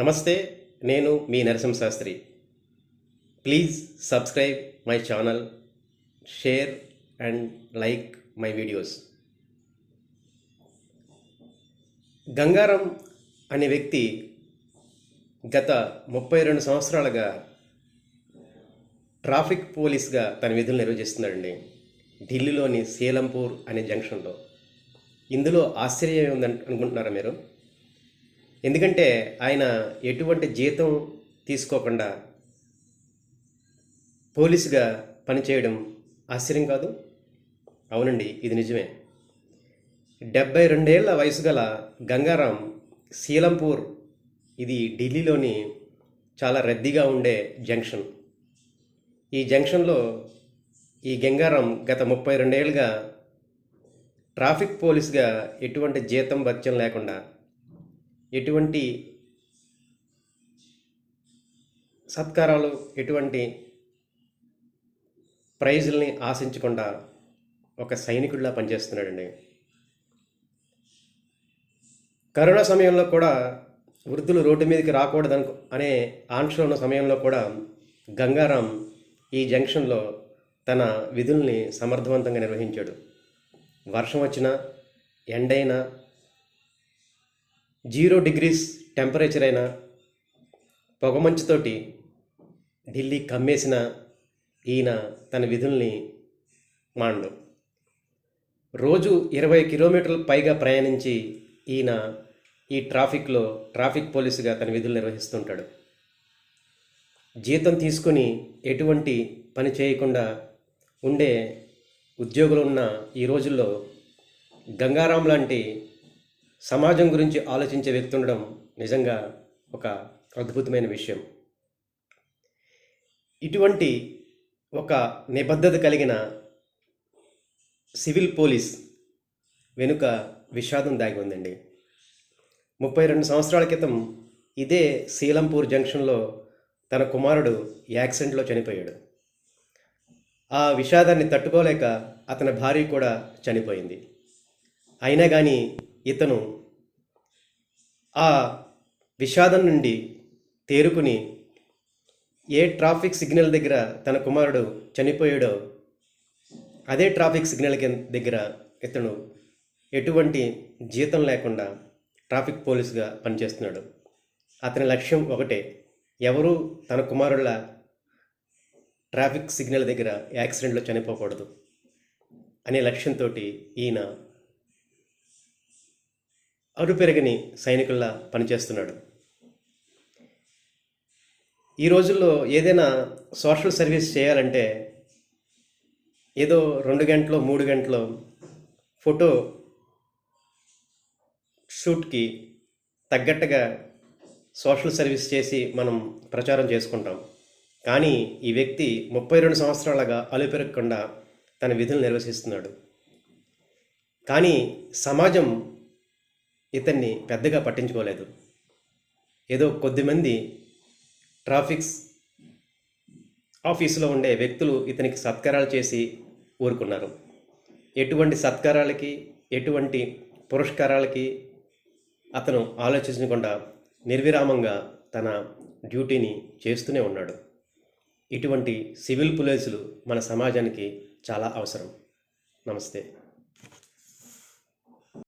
నమస్తే నేను మీ Narasimha Shastri please subscribe my channel share and like my videos Gangaram అనే వ్యక్తి గత ముప్పై రెండు సంవత్సరాలుగా ట్రాఫిక్ పోలీస్గా తన విధులు నిర్వహిస్తున్నాడండి. ఢిల్లీలోని సీలంపూర్ అనే జంక్షన్లో. ఇందులో ఆశ్చర్యం ఉందని అనుకుంటున్నారా మీరు? ఎందుకంటే ఆయన ఎటువంటి జీతం తీసుకోకుండా పోలీసుగా పనిచేయడం ఆశ్చర్యం కాదు? అవునండి ఇది నిజమే. డెబ్బై రెండేళ్ళ వయసు గల గంగారాం సీలంపూర్ ఇది ఢిల్లీలోని చాలా రద్దీగా ఉండే జంక్షన్. ఈ జంక్షన్లో ఈ గంగారాం గత ముప్పై రెండేళ్ళుగా ట్రాఫిక్ పోలీస్గా ఎటువంటి జీతం భత్యం లేకుండా ఎటువంటి సత్కారాలు ఎటువంటి ప్రైజుల్ని ఆశించకుండా ఒక సైనికుడిలా పనిచేస్తున్నాడండి. కరోనా సమయంలో కూడా వృద్ధులు రోడ్డు మీదకి రాకూడదను అనే ఆంక్షలు ఉన్న సమయంలో కూడా గంగారాం ఈ జంక్షన్లో తన విధుల్ని సమర్థవంతంగా నిర్వహించాడు. వర్షం వచ్చినా ఎండైనా జీరో డిగ్రీస్ టెంపరేచర్ అయినా పొగమంచుతోటి ఢిల్లీ కమ్మేసిన ఈయన తన విధుల్ని మాండు రోజు ఇరవై కిలోమీటర్ల పైగా ప్రయాణించి ఈయన ఈ ట్రాఫిక్లో ట్రాఫిక్ పోలీసుగా తన విధులు నిర్వహిస్తుంటాడు. జీతం తీసుకొని ఎటువంటి పని చేయకుండా ఉండే ఉద్యోగులు ఉన్న ఈ రోజుల్లో గంగారాం లాంటి సమాజం గురించి ఆలోచించే వ్యక్తి ఉండడం నిజంగా ఒక అద్భుతమైన విషయం. ఇటువంటి ఒక నిబద్ధత కలిగిన సివిల్ పోలీస్ వెనుక విషాదం దాగి ఉందండి. ముప్పై రెండు సంవత్సరాల క్రితం ఇదే సీలంపూర్ జంక్షన్లో తన కుమారుడు యాక్సిడెంట్లో చనిపోయాడు. ఆ విషాదాన్ని తట్టుకోలేక అతని భార్య కూడా చనిపోయింది. అయినా కానీ ఇతను ఆ విషాదం నుండి తేరుకుని ఏ ట్రాఫిక్ సిగ్నల్ దగ్గర తన కుమారుడు చనిపోయాడో అదే ట్రాఫిక్ సిగ్నల్ దగ్గర ఇతను ఎటువంటి జీతం లేకుండా ట్రాఫిక్ పోలీసుగా పనిచేస్తున్నాడు. అతని లక్ష్యం ఒకటే ఎవరు తన కుమారుల ట్రాఫిక్ సిగ్నల్ దగ్గర యాక్సిడెంట్లో చనిపోకూడదు అనే లక్ష్యంతో ఈయన అరుపెరగని సైనికుల్లా పనిచేస్తున్నాడు. ఈ రోజుల్లో ఏదైనా సోషల్ సర్వీస్ చేయాలంటే ఏదో రెండు గంటలు మూడు గంటలు ఫోటో షూట్కి తగ్గట్టుగా సోషల్ సర్వీస్ చేసి మనం ప్రచారం చేసుకుంటాం. కానీ ఈ వ్యక్తి ముప్పై రెండు సంవత్సరాలుగా అలుపెరగకుండా తన విధులు నిర్వహిస్తున్నాడు కానీ సమాజం ఇతన్ని పెద్దగా పట్టించుకోలేదు. ఏదో కొద్దిమంది ట్రాఫిక్స్ ఆఫీసులో ఉండే వ్యక్తులు ఇతనికి సత్కారాలు చేసి ఊరుకున్నారు. ఎటువంటి సత్కారాలకి ఎటువంటి పురస్కారాలకి అతను ఆలోచించకుండా నిర్విరామంగా తన డ్యూటీని చేస్తూనే ఉన్నాడు. ఇటువంటి సివిల్ పోలీసులు మన సమాజానికి చాలా అవసరం. నమస్తే.